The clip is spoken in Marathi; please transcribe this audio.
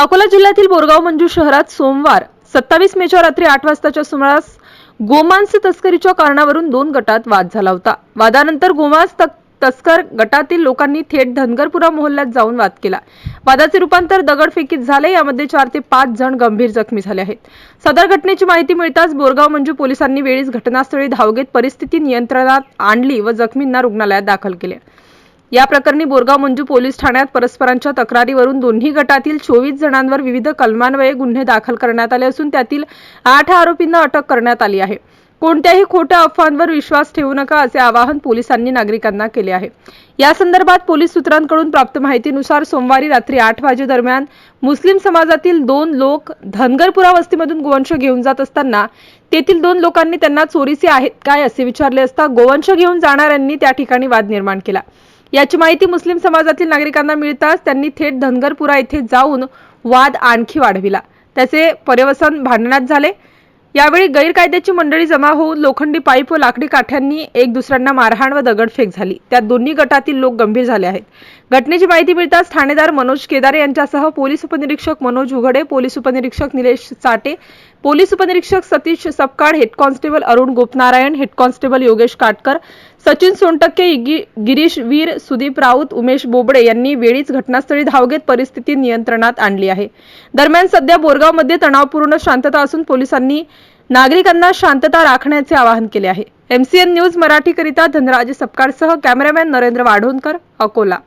अकोला जिल्ह्यातील बोरगाव मंजू शहरात सोमवार सत्तावीस मेच्या रात्री आठ वाजताच्या सुमारास गोमांस तस्करीच्या कारणावरून दोन गटात वाद झाला होता. वादानंतर गोमांस तस्कर गटातील लोकांनी थेट धनगरपुरा मोहल्ल्यात जाऊन वाद केला. वादाचे रूपांतर दगडफेकीत झाले यामध्ये चार ते पाच जण गंभीर जखमी झाले आहेत. सदर घटनेची माहिती मिळताच बोरगाव मंजू पोलिसांनी वेळीच घटनास्थळी धाव घेत परिस्थिती नियंत्रणात आणली व जखमींना रुग्णालयात दाखल केले. या प्रकरणी बोरगाव मंजू पोलीस ठाण्यात परस्परांच्या तक्रारीवरून दोन्ही गटातील चोवीस जणांवर विविध कलमान्वये गुन्हे दाखल करण्यात आले असून त्यातील आठ आरोपींना अटक करण्यात आली आहे. कोणत्याही खोट्या अफवांवर विश्वास ठेवू नका असे आवाहन पोलिसांनी नागरिकांना केले आहे. या संदर्भात पोलीस सूत्रांकडून प्राप्त माहितीनुसार सोमवारी रात्री आठ वाजेदरम्यान मुस्लिम समाजातील दोन लोक धनगरपुरा वस्तीमधून गोवंश घेऊन जात असताना तेथील दोन लोकांनी त्यांना चोरीचे आहेत काय असे विचारले असता गोवंश घेऊन जाणाऱ्यांनी त्या ठिकाणी वाद निर्माण केला. याची माहिती मुस्लिम समाजातील नागरिकांना मिळताच त्यांनी थेट धनगरपुरा येथे जाऊन वाद आणखी वाढविला. त्याचे पर्यवसन भांडणात झाले. यावेळी गैरकायद्याची मंडळी जमा होऊन लोखंडी पाईप व लाकडी काठ्यांनी एक दुसऱ्यांना मारहाण व दगडफेक झाली. त्यात दोन्ही गटातील लोक गंभीर झाले आहेत. घटनेची माहिती मिळताच ठाणेदार मनोज केदारे यांच्यासह पोलीस उपनिरीक्षक मनोज उघडे पोलीस उपनिरीक्षक निलेश चाटे पोलीस उपनिरीक्षक Satish Sapkal head constable Arun Gopnarayan head constable Yogesh Katkar Sachin Sontakke Girish Veer Sudeep Raut Umesh Bobde यांनी वेळीच घटनास्थळी धाव घेत परिस्थिती नियंत्रणात आणली आहे. दरम्यान सध्या बोरगावमध्ये तणावपूर्ण शांतता असून पोलिसांनी नागरिकांना शांतता राखण्याचे आवाहन केले आहे. एमसीएन न्यूज मराठीकरिता धनराज सपकाळसह कॅमेरामॅन नरेंद्र वाढोणकर अकोला.